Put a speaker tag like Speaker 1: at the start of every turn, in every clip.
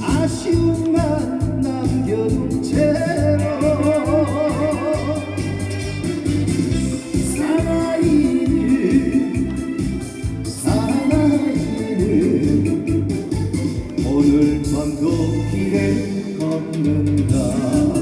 Speaker 1: 아쉬움만 남겨 채로 사나이를 사나이를 오늘 밤도 길을 걷는다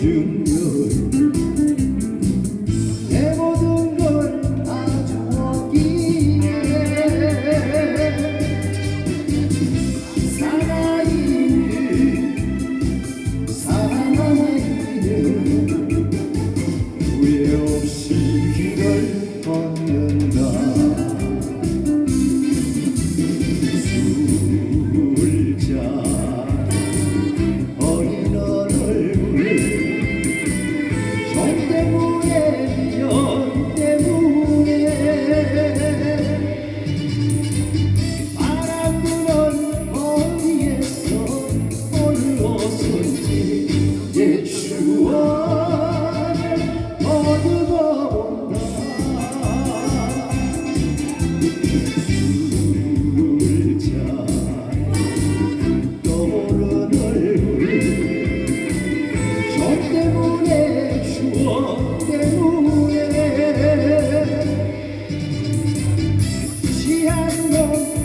Speaker 1: 보여준 별내 모든 걸 다 주었기에 살아있는 사랑하는 후회 없이 길을 걷는다 때문에 시한번